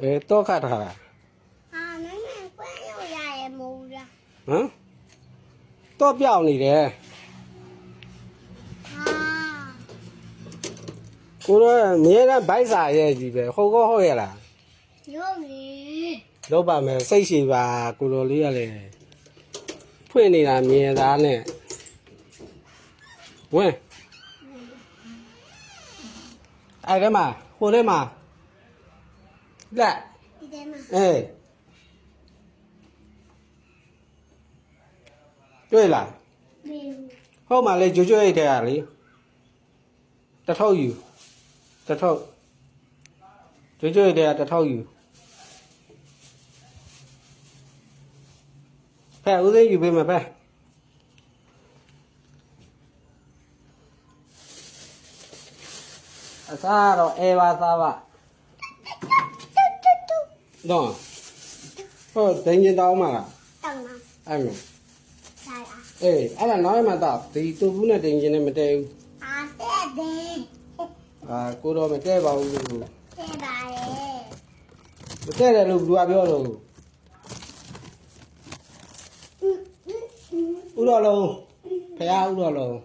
အဲတော့ခတ်ထားတာဟာမင်းမကွမ်းလို့ရရဲ့မဟုတ်လားဟမ်တော့ပြောင်းနေတယ်ဟာကိုတော့အများနဲ့ဗိုက်စာရဲ့ကြီးပဲဟုတ်ကောဟုတ်ရဲ့လားရုပ်လေလောက်ပါမယ်စိတ်ရှိပါကိုတော်လေးရလေဖွင့်နေတာမြင်သားနဲ့ဝင်အဲ့ဒါမှဟိုထဲမှာ လက်ဒီထဲမှာအေးတွေ့လားမေဘူးဟုတ်မှာလေကြွကြွရိတ်တဲ့ဟာလေတထောက်ယူတထောက်ကြွကြွရိတ်တဲ့ဟာတထောက်ယူဖဲဦးသိန်းယူပေးမယ်ဖဲအစားတော့အေပါစားပါ နော်ဟောဒိန်ကျင်တောင်းမှာလားတောင်းမှာအဲ့မှာဒါလားအေးအဲ့ဒါနောက်ရမှာတော့ဒီတူဘူးနဲ့ဒိန်ကျင်နဲ့မတည့်ဘူးအာတဲ့တယ်အာကိုတော့မတည့်ပါဘူးလို့တဲ့ပါလေမတည့်တယ်လို့သူကပြောတော့ဥတော်လုံးဖះဥတော်လုံး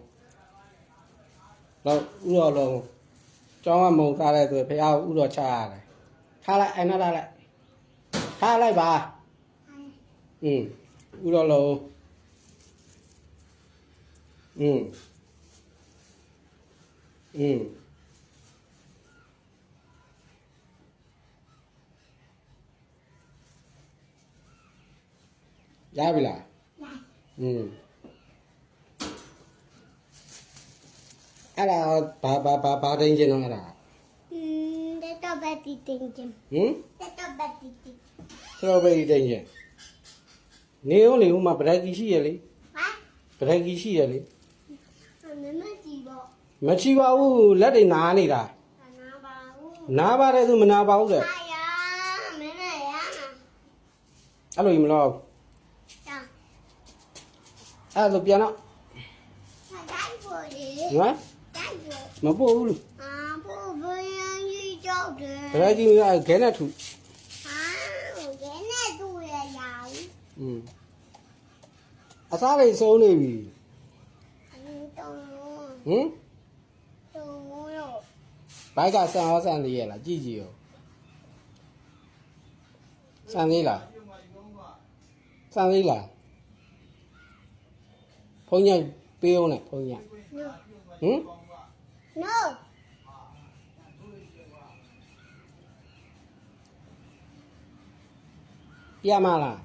တော့ဥတော်လုံးကျောင်းကမုံထားတဲ့ဆိုဖះဥတော်ချရတယ်ထားလိုက်အဲ့နာလိုက် hai ba ừ ulalo ừ ừ ಯಾವಿಲ್ಲ ಹ್ಞೂ ಅಲ್ಲ ಪಾಪ ಪಾಪ ರೇಂಜೇನು ಅಲ್ಲ Strawberry danger. ဟင် Strawberry danger. စတော်ဘယ်ရီတိုင်းရဲ့နေဦးလေဦးမှာဗဒိုက်ကီရှိရလေ Ha? ဗဒိုက်ကီရှိရလေ Mama jibo. မချီပါဘူးလက်တွေနားနေတာ Ana ba u. နားပါတယ်သူမနာပါဘူးတဲ့ Aya, mena ya. အဲ့လိုကြီးမလို့ Ta. အဲ့လိုပြန်တော့ Ta dai bo le. နော် Dai bo. မပို့ဘူးလို့ Ha. ဒရိုက်ကြီးကခဲနဲ့ထုอืมအစားတွေစုံနေပြီဟင်ဘိုက်ကဆန်ရောဆန်သေးရလားကြည့်ကြည့်ရောဆန်သေးလားဆန်သေးလားဖုန်းညပေးအောင်လေဖုန်းညဟင် No. Yamaha